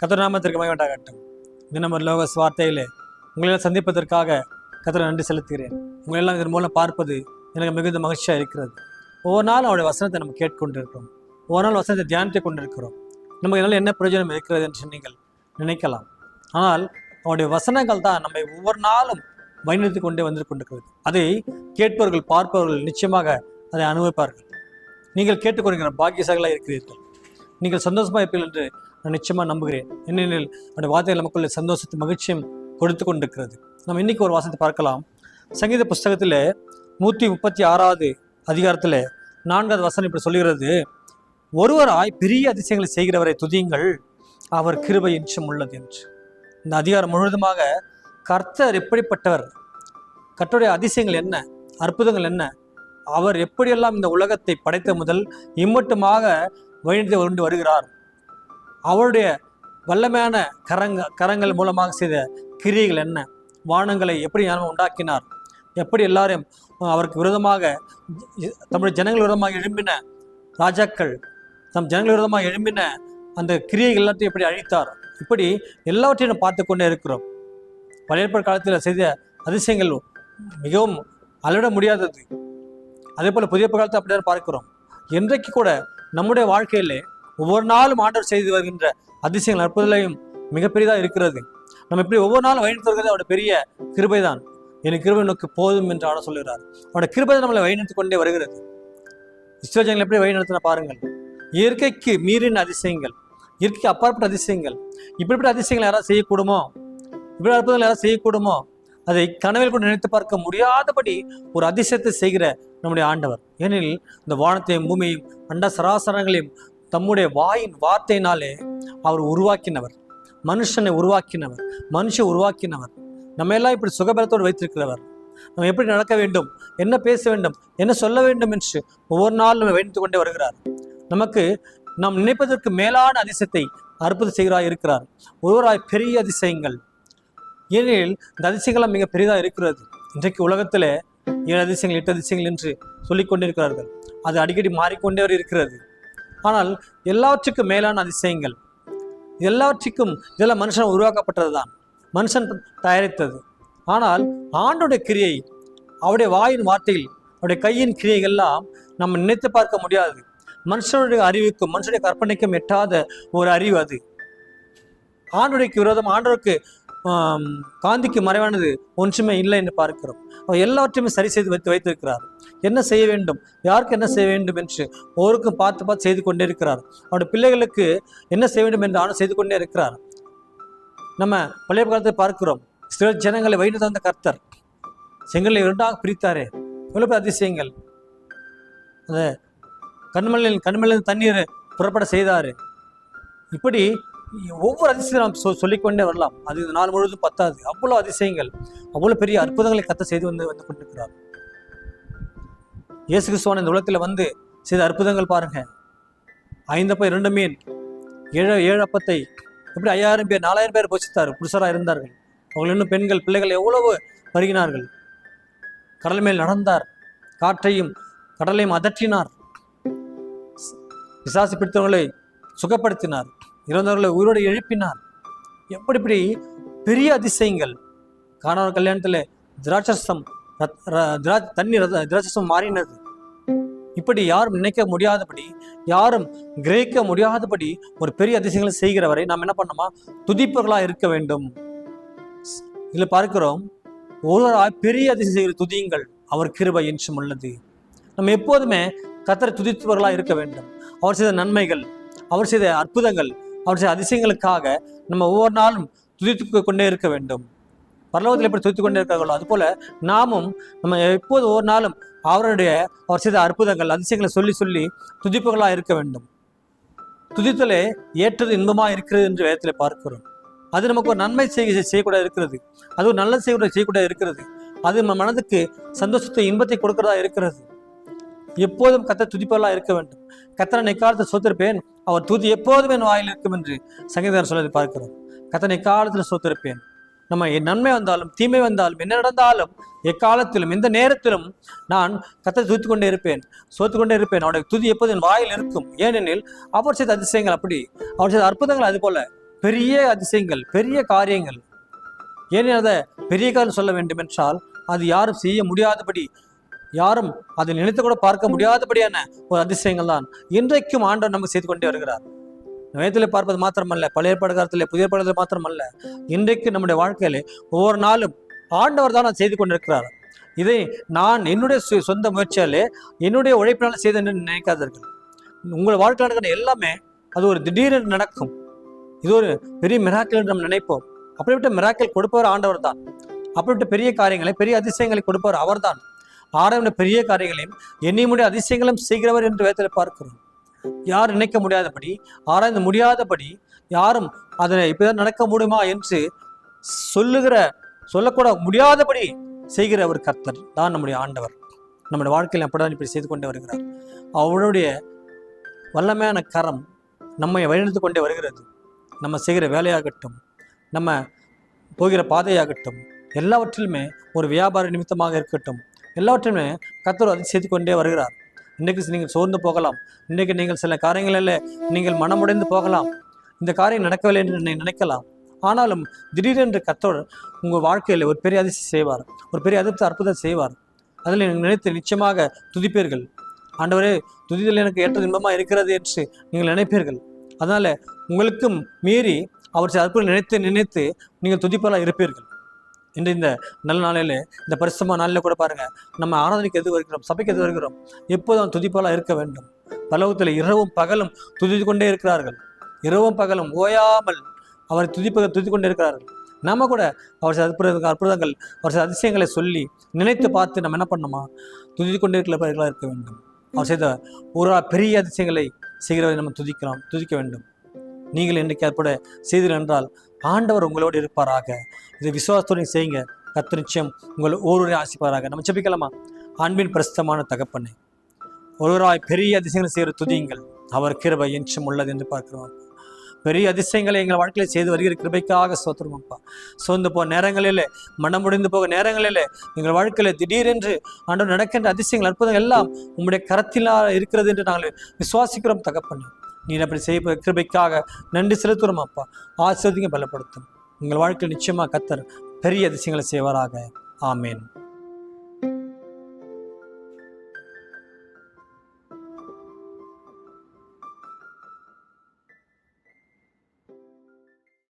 கத்திரநாமத்திற்கு மகிழ்ண்டாகட்டும் தினமர் லோக வார்த்தையிலே உங்களெல்லாம் சந்திப்பதற்காக கத்திர நன்றி செலுத்துகிறேன். உங்களெல்லாம் இதன் மூலம் பார்ப்பது எனக்கு மிகுந்த மகிழ்ச்சியாக இருக்கிறது. ஒவ்வொரு நாளும் அவருடைய வசனத்தை நம்ம கேட்டுக்கொண்டிருக்கிறோம். ஒவ்வொரு நாள் வசனத்தை தியானித்து கொண்டிருக்கிறோம். நமக்கு இதனால் என்ன பிரயோஜனம் இருக்கிறது என்று நீங்கள் நினைக்கலாம். ஆனால் அவருடைய வசனங்கள் தான் நம்மை ஒவ்வொரு நாளும் வழிநடத்தி கொண்டே வந்து கொண்டிருக்கிறது அதை கேட்பவர்கள் பார்ப்பவர்கள் நிச்சயமாக அதை அனுபவிப்பார்கள். நீங்கள் கேட்டுக்கொள்கிற பாக்கியசாக இருக்கிறீர்கள். நீங்கள் சந்தோஷமாக இருப்பீர்கள் என்று நான் நிச்சயமாக நம்புகிறேன். ஏனெனில் அவருடைய வார்த்தைகள் நமக்குள்ள சந்தோஷத்தை மகிழ்ச்சியும் கொடுத்து கொண்டிருக்கிறது. நம்ம இன்னைக்கு ஒரு வாசத்தை பார்க்கலாம். சங்கீத புஸ்தகத்தில் நூற்றி முப்பத்தி ஆறாவது அதிகாரத்தில் நான்காவது வசனம் இப்படி சொல்லுகிறது. ஒருவராய் பெரிய அதிசயங்களை செய்கிறவரை துதியுங்கள். அவர் கிருபை என்றும் உள்ளது என்று. இந்த அதிகாரம் முழுவதுமாக கர்த்தர் எப்படிப்பட்டவர்? கர்த்தருடைய அதிசயங்கள் என்ன? அற்புதங்கள் என்ன? அவர் எப்படியெல்லாம் இந்த உலகத்தை படைத்த முதல் இம்மட்டுமாக வழிந்து கொண்டு வருகிறார். அவருடைய வல்லமையான கரங்க கரங்கள் மூலமாக செய்த கிரியைகள் என்ன? வானங்களை எப்படி ஞானம் உண்டாக்கினார்? எப்படி எல்லாரையும் அவருக்கு விரோதமாக தம்முடைய ஜனங்கள் விரோதமாக எழும்பின ராஜாக்கள் தம் ஜனங்கள் விரோதமாக எழும்பின அந்த கிரியைகள் எல்லாத்தையும் எப்படி அழித்தார்? இப்படி எல்லாவற்றையும் நாம் பார்த்து கொண்டே இருக்கிறோம். பழைய காலத்தில் செய்த அதிசயங்கள் மிகவும் அளவிட முடியாதது. அதே போல் புதிய காலத்தை அப்படியே பார்க்கிறோம். இன்றைக்கு கூட நம்முடைய வாழ்க்கையிலே ஒவ்வொரு நாளும் ஆண்டவர் செய்து வருகின்ற அதிசயங்கள் அற்புதங்களையும் மிகப்பெரியதாக இருக்கிறது. நம்ம இப்படி ஒவ்வொரு நாளும் வழிநடத்துகிறது அவருடைய பெரிய கிருபை தான் என் கிருபை நோக்கு போதும் என்று ஆட சொல்கிறார் அவருடைய கிருபை நம்மளை வழிநடத்தி கொண்டே வருகிறது. இஸ்ரோஜங்களை எப்படி வழிநடத்தின பாருங்கள். இயற்கைக்கு மீறின அதிசயங்கள் இயற்கைக்கு அப்பாற்பட்ட அதிசயங்கள் இப்படிப்பட்ட அதிசயங்கள் யாராவது செய்யக்கூடுமோ? இப்படி அற்புதங்கள் யாராவது செய்யக்கூடுமோ? அதை கனவில் கூட நினைத்து பார்க்க முடியாதபடி ஒரு அதிசயத்தை செய்கிற நம்முடைய ஆண்டவர். ஏனெனில் இந்த வானத்தையும் பூமியையும் அண்ட சராசரங்களையும் தம்முடைய வாயின் வார்த்தையினாலே அவர் உருவாக்கினவர். மனுஷனை உருவாக்கினவர். மனுஷன் உருவாக்கினவர். நம்ம எல்லாம் இப்படி சுகபலத்தோடு வைத்திருக்கிறவர். நம்ம எப்படி நடக்க வேண்டும்? என்ன பேச வேண்டும்? என்ன சொல்ல வேண்டும் என்று ஒவ்வொரு நாளும் நம்ம கொண்டே வருகிறார். நமக்கு நாம் நினைப்பதற்கு மேலான அதிசயத்தை அற்புதம் செய்கிறாய் இருக்கிறார். ஒருவராய் பெரிய அதிசயங்கள். ஏனெனில் இந்த அதிசயங்கள்லாம் மிக பெரிதாக இருக்கிறது. இன்றைக்கு உலகத்தில் ஏழு அதிசயங்கள் எட்டு அதிசயங்கள் என்று சொல்லிக் கொண்டிருக்கிறார்கள். அது அடிக்கடி மாறிக்கொண்டே இருக்கிறது. ஆனால் எல்லாவற்றுக்கும் மேலான அதிசயங்கள். எல்லாவற்றுக்கும் இதெல்லாம் மனுஷன் உருவாக்கப்பட்டது தான் மனுஷன் தயாரித்தது. ஆனால் ஆண்டோடைய கிரியை அவருடைய வாயின் வார்த்தையில் அவருடைய கையின் கிரியைகள்லாம் நம்ம நினைத்து பார்க்க முடியாது. மனுஷனுடைய அறிவுக்கும் மனுஷனுடைய கற்பனைக்கும் எட்டாத ஒரு அறிவு அது. ஆண்டுடைக்கு விரோதம் ஆண்டவருக்கு காந்திக்கு மறைவானது ஒன்றுமே இல்லை என்று பார்க்கிறோம். அவர் எல்லாவற்றையுமே சரி செய்து வைத்து வைத்திருக்கிறார். என்ன செய்ய வேண்டும்? யாருக்கு என்ன செய்ய வேண்டும் என்று ஒவ்வொருக்கும் பார்த்து பார்த்து செய்து கொண்டே இருக்கிறார். அவருடைய பிள்ளைகளுக்கு என்ன செய்ய வேண்டும் என்று ஆணும் செய்து கொண்டே இருக்கிறார். நம்ம பழைய காலத்தை பார்க்கிறோம். சில ஜனங்களை வைத்து தந்த கர்த்தர். செங்கலை இரண்டாக பிரித்தாரே. எவ்வளவு அதிசயங்கள். அந்த கண்மலையில் கண்மலையில் தண்ணீர் புறப்பட செய்தார். இப்படி ஒவ்வொரு அதிசயம் நாம் சொ சொல்லிக்கொண்டே வரலாம். அது இந்த நாள் முழுவதும் பத்தாது. அவ்வளோ அதிசயங்கள் அவ்வளோ பெரிய அற்புதங்களை கத்த செய்து வந்து வந்து கொண்டிருக்கிறார். இயேசு கிறிஸ்துவான இந்த உலகத்தில் வந்து செய்த அற்புதங்கள் பாருங்க. ஐந்தப்ப இரண்டு மீன் ஏழு ஏழு அப்பத்தை எப்படி ஐயாயிரம் பேர் நாலாயிரம் பேர் போச்சித்தார் புருஷராக இருந்தார்கள். அவர்கள் இன்னும் பெண்கள் பிள்ளைகள் எவ்வளவு வருகினார்கள். கடல் மேல் நடந்தார். காற்றையும் கடலையும் அதற்றினார். பிசாசு பிடித்தவர்களை சுகப்படுத்தினார். இறந்தவர்களை உயிரோடு எழுப்பினார் எப்படி இப்படி பெரிய அதிசயங்கள். காணவர் கல்யாணத்தில் திராட்சரசம் தண்ணீர் ர- தண்ணி திராட்சரசம் மாறினது. இப்படி யாரும் நினைக்க முடியாதபடி யாரும் கிரகிக்க முடியாதபடி ஒரு பெரிய அதிசயங்களை செய்கிறவரை நாம் என்ன பண்ணோமா துதிப்பர்களாக இருக்க வேண்டும். இதில் பார்க்கிறோம் ஒருவராக பெரிய அதிசயம் செய்கிற துதியுங்கள் அவர் கிருபை என்றும் உள்ளது. நம்ம எப்போதுமே கத்தரை துதித்தவர்களாக இருக்க வேண்டும். அவர் செய்த நன்மைகள் அவர் செய்த அற்புதங்கள் அவர் செய்த அதிசயங்களுக்காக நம்ம ஒவ்வொரு நாளும் துதித்து கொண்டே இருக்க வேண்டும். பரலோகத்தில் எப்படி துதித்து கொண்டே இருக்கார்களோ அதுபோல நாமும் நம்ம எப்போது ஒவ்வொரு நாளும் அவருடைய அவர் செய்த அற்புதங்கள் அதிசயங்களை சொல்லி சொல்லி துதிப்புகளாக இருக்க வேண்டும். துதித்தலே ஏற்றது இன்பமாக இருக்கிறது என்று வேதத்தில் பார்க்கிறோம். அது நமக்கு ஒரு நன்மை செய்ய செய்யக்கூட இருக்கிறது. அது ஒரு நல்ல செய்யக்கூட செய்யக்கூட இருக்கிறது. அது நம்ம மனதுக்கு சந்தோஷத்தை இன்பத்தை கொடுக்கிறதா இருக்கிறது. எப்போதும் கத்த துதிப்பெல்லாம் இருக்க வேண்டும். கத்தனை காலத்தை சோத்திருப்பேன் அவர் துதி எப்போதும் என் வாயில் இருக்கும் என்று சங்கீதம் சொல்வதை பார்க்கிறோம். கத்தனை காலத்தில் சொத்திருப்பேன். நம்ம என் நன்மை வந்தாலும் தீமை வந்தாலும் என்ன நடந்தாலும் எக்காலத்திலும் எந்த நேரத்திலும் நான் கத்தை தூத்து கொண்டே இருப்பேன். சோத்து கொண்டே இருப்பேன். அவனுடைய துதி எப்போது என் வாயில் இருக்கும். ஏனெனில் அவர் செய்த அதிசயங்கள் அப்படி. அவர் செய்த அற்புதங்கள் அது போல பெரிய அதிசயங்கள் பெரிய காரியங்கள். ஏனெனில் அதை பெரிய காரியம் சொல்ல வேண்டும் என்றால் அது யாரும் செய்ய முடியாதபடி யாரும் அதை நினைத்து கூட பார்க்க முடியாதபடியான ஒரு அதிசயங்கள் தான். இன்றைக்கும் ஆண்டவர் நமக்கு செய்து கொண்டே வருகிறார். நயத்தில் பார்ப்பது மாத்திரமல்ல பழைய ஏற்பாடு காலத்தில் புதிய ஏற்பாடு மாத்திரமல்ல. இன்றைக்கு நம்முடைய வாழ்க்கையிலே ஒவ்வொரு நாளும் ஆண்டவர் தான் செய்து கொண்டிருக்கிறார். இதை நான் என்னுடைய சொந்த முயற்சியாலே என்னுடைய உழைப்பினால செய்தேன் நினைக்காதீர்கள். உங்கள் வாழ்க்கையில் நடக்கிற எல்லாமே அது ஒரு திடீரென்று நடக்கும். இது ஒரு பெரிய மிராக்கிள் என்று நம்ம நினைப்போம். அப்படிப்பட்ட மிராக்கிள் கொடுப்பவர் ஆண்டவர் தான். அப்படிப்பட்ட பெரிய காரியங்களை பெரிய அதிசயங்களை கொடுப்பவர் அவர்தான். ஆரம்ப பெரிய காரியங்களையும் எண்ணி முடிய அதிசயங்களும் செய்கிறவர் என்று வேதத்தில் பார்க்கிறோம். யார் நினைக்க முடியாதபடி ஆராய்ந்து முடியாதபடி யாரும் அதனை இப்பதான் நடக்க முடியுமா என்று சொல்லுகிற சொல்லக்கூட முடியாதபடி செய்கிற ஒரு கர்த்தர் தான் நம்முடைய ஆண்டவர். நம்முடைய வாழ்க்கையில் அப்படிதான் இப்படி செய்து கொண்டே வருகிறார். அவருடைய வல்லமையான கரம் நம்மை வழிநடத்து கொண்டே வருகிறது. நம்ம செய்கிற வேலையாகட்டும் நம்ம போகிற பாதையாகட்டும் எல்லாவற்றிலுமே ஒரு வியாபார நிமித்தமாக இருக்கட்டும். எல்லாவற்றையுமே கத்தர் அதை செய்து கொண்டே வருகிறார். இன்றைக்கு நீங்கள் சோர்ந்து போகலாம். இன்றைக்கு நீங்கள் சில காரியங்களில் நீங்கள் மனமுடைந்து போகலாம். இந்த காரியம் நடக்கவில்லை என்று நினைக்கலாம். ஆனாலும் திடீரென்று கத்தோர் உங்கள் வாழ்க்கையில் ஒரு பெரிய அதிசயம் செய்வார். ஒரு பெரிய அதிர்த்த அற்புதம் செய்வார். அதில் நீங்கள் நினைத்து நிச்சயமாக துதிப்பீர்கள். ஆண்டவரே துதிதல் எனக்கு ஏற்ற இன்பமாக இருக்கிறது என்று நீங்கள் நினைப்பீர்கள். அதனால் உங்களுக்கும் மீறி அவர் அற்புதம் நினைத்து நினைத்து நீங்கள் துதிப்பலாக இருப்பீர்கள். இன்று இந்த நல்ல நாளிலே இந்த பரிசுமா நாளில் கூட பாருங்கள் நம்ம ஆராதனைக்கு எது வருகிறோம் சபைக்கு எது வருகிறோம் எப்போதும் துதிப்பலாக இருக்க வேண்டும். பலவத்தில் இரவும் பகலும் துதித்து கொண்டே இருக்கிறார்கள். இரவும் பகலும் ஓயாமல் அவரை துதிப்ப துதி கொண்டே இருக்கிறார்கள். நம்ம கூட அவர் சில அற்புத அற்புதங்கள் அவர் சில அதிசயங்களை சொல்லி நினைத்து பார்த்து நம்ம என்ன பண்ணணுமா துதித்து கொண்டே இருக்கிறவர்களாக இருக்க வேண்டும். அவர் செய்த ஒரு பெரிய அதிசயங்களை செய்கிறவரை நம்ம துதிக்கலாம் துதிக்க வேண்டும். நீங்கள் இன்றைக்கு அற்புட செய்தீர்கள் என்றால் ஆண்டவர் உங்களோடு இருப்பாராக. இதை விசுவாசத்தோடு செய்யுங்க. கத்த நிச்சயம் உங்கள் ஒருவரை ஆசிப்பாராக. நம்ம செப்பிக்கலாமா அன்பின் பிரஸ்தமான தகப்பனை ஒருவராய் பெரிய அதிசயங்களை செய்கிற துதியுங்கள். அவர் கிருபை என்றும் உள்ளது என்று பார்க்கிறோம். பெரிய அதிசயங்களை எங்கள் வாழ்க்கையில் செய்து வருகிற கிருபைக்காக சோத்திரம் சோர்ந்து போக நேரங்களிலே மனம் முடிந்து போக நேரங்களிலே எங்கள் வாழ்க்கையில் திடீரென்று ஆண்டு நடக்கின்ற அதிசயங்கள் அற்புதங்கள் எல்லாம் உங்களுடைய கரத்திலாக இருக்கிறது என்று நாங்கள் விசுவாசிக்கிறோம் தகப்பண்ணு நீ அப்படி செய்ய கிருபைக்காக நன்றி செலுத்துகிறோம் அப்பா. ஆசிரியங்க பலப்படுத்தும் உங்கள் வாழ்க்கையில் நிச்சயமாக கத்தர் பெரிய அதிசயங்களை செய்வாராக. ஆமேன்.